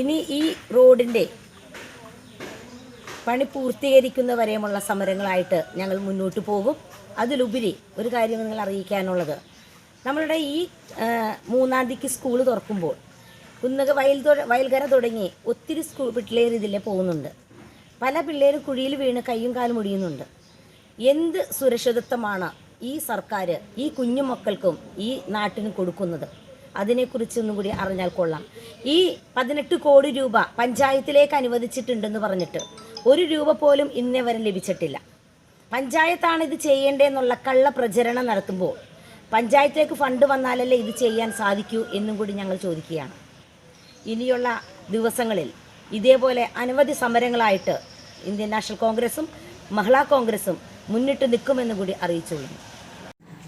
ഇനി ഈ റോഡിന്റെ പണി പൂർത്തീകരിക്കുന്നവരെയുമുള്ള സമരങ്ങളായിട്ട് ഞങ്ങൾ മുന്നോട്ട് പോകും. അതിലുപരി ഒരു കാര്യം നിങ്ങൾ അറിയിക്കാനുള്ളത്. നമ്മളുടെ ഈ മൂന്നാം തീയതിക്ക് സ്കൂൾ തുറക്കുമ്പോൾ കുന്നക വയൽ വയൽകര തുടങ്ങി ഒത്തിരി സ്കൂൾ പിള്ളേർ ഇതിലെ പോകുന്നുണ്ട്. പല പിള്ളേരും കുഴിയിൽ വീണ് കൈയും കാലും മുടിയുന്നുണ്ട് എന്ത് സുരക്ഷിതത്വമാണ് ഈ സർക്കാർ ഈ കുഞ്ഞു മക്കൾക്കും ഈ നാട്ടിനും കൊടുക്കുന്നത്? അതിനെക്കുറിച്ചൊന്നും കൂടി അറിഞ്ഞാൽ കൊള്ളാം. ഈ പതിനെട്ട് കോടി രൂപ പഞ്ചായത്തിലേക്ക് അനുവദിച്ചിട്ടുണ്ടെന്ന് പറഞ്ഞിട്ട് ഒരു രൂപ പോലും ഇന്നേ വരെ ലഭിച്ചിട്ടില്ല. പഞ്ചായത്താണ് ഇത് ചെയ്യേണ്ടതെന്നുള്ള കള്ള പ്രചരണം നടത്തുമ്പോൾ പഞ്ചായത്തിലേക്ക് ഫണ്ട് വന്നാലല്ലേ ഇത് ചെയ്യാൻ സാധിക്കൂ എന്നും കൂടി ഞങ്ങൾ ചോദിക്കുകയാണ്. ഇനിയുള്ള ദിവസങ്ങളിൽ ഇതേപോലെ അനവധി സമരങ്ങളായിട്ട് ഇന്ത്യൻ നാഷണൽ കോൺഗ്രസും മഹിളാ കോൺഗ്രസും മുന്നിട്ട് നിൽക്കുമെന്ന് കൂടി അറിയിച്ചുകൊള്ളുന്നു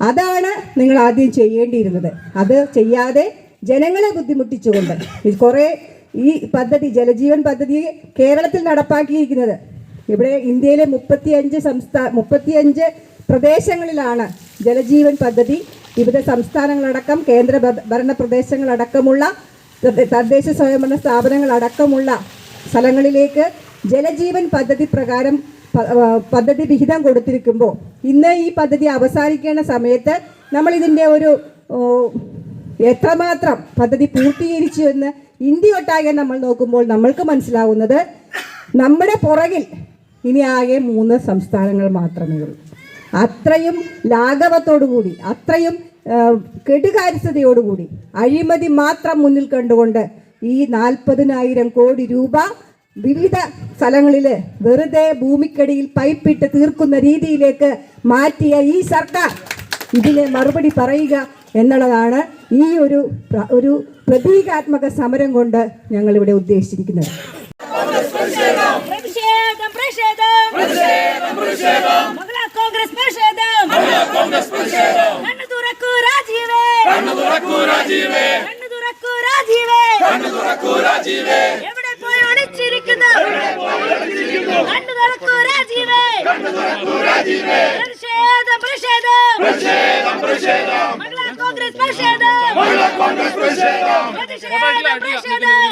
അതാണ് നിങ്ങൾ ആദ്യം ചെയ്യേണ്ടിയിരുന്നത്. അത് ചെയ്യാതെ ജനങ്ങളെ ബുദ്ധിമുട്ടിച്ചുകൊണ്ട് കുറേ ഈ പദ്ധതി ജലജീവൻ പദ്ധതി കേരളത്തിൽ നടപ്പാക്കിയിരിക്കുന്നത്. ഇവിടെ ഇന്ത്യയിലെ മുപ്പത്തിയഞ്ച് സംസ്ഥാന മുപ്പത്തിയഞ്ച് പ്രദേശങ്ങളിലാണ് ജലജീവൻ പദ്ധതി. വിവിധ സംസ്ഥാനങ്ങളടക്കം കേന്ദ്ര ഭരണ പ്രദേശങ്ങളടക്കമുള്ള തദ്ദ- തദ്ദേശ സ്വയംഭരണ സ്ഥാപനങ്ങളടക്കമുള്ള സ്ഥലങ്ങളിലേക്ക് ജലജീവൻ പദ്ധതി പ്രകാരം പദ്ധതി വിഹിതം കൊടുത്തിരിക്കുമ്പോൾ ഇന്ന് ഈ പദ്ധതി അവസാനിക്കേണ്ട സമയത്ത് നമ്മൾ ഇതിന്റെ ഒരു എത്രമാത്രം പദ്ധതി പൂർത്തീകരിച്ചു എന്ന് ഇന്ത്യ ഒട്ടാകെ നമ്മൾ നോക്കുമ്പോൾ നമ്മൾക്ക് മനസ്സിലാവുന്നത് നമ്മുടെ പുറകിൽ ഇനി ആകെ മൂന്ന് സംസ്ഥാനങ്ങൾ മാത്രമേ ഉള്ളൂ. അത്രയും ലാഘവത്തോടുകൂടി അത്രയും കെടുകാര്യസ്ഥതയോടുകൂടി അഴിമതി മാത്രം മുന്നിൽ കണ്ടുകൊണ്ട് ഈ നാൽപ്പതിനായിരം കോടി രൂപ വിവിധ സ്ഥലങ്ങളിൽ വെറുതെ ഭൂമിക്കടിയിൽ പൈപ്പിട്ട് തീർക്കുന്ന രീതിയിലേക്ക് മാറ്റിയ ഈ സർക്കാർ ഇതിനെ മറുപടി പറയുക എന്നുള്ളതാണ് ഈ ഒരു ഒരു പ്രതീകാത്മക സമരം കൊണ്ട് ഞങ്ങൾ ഇവിടെ ഉദ്ദേശിച്ചിരിക്കുന്നത് രാജീവേ. രാജീവേ. രാജീവേ. ഒളിച്ചിരിക്കുന്നു കണ്ണു തുറക്കൂ രാജീവേ. പ്രതിഷേധം പ്രതിഷേധം. മഹിളാ കോൺഗ്രസ് പ്രതിഷേധം. പ്രതിഷേധം. പ്രതിഷേധം പ്രതിഷേധം.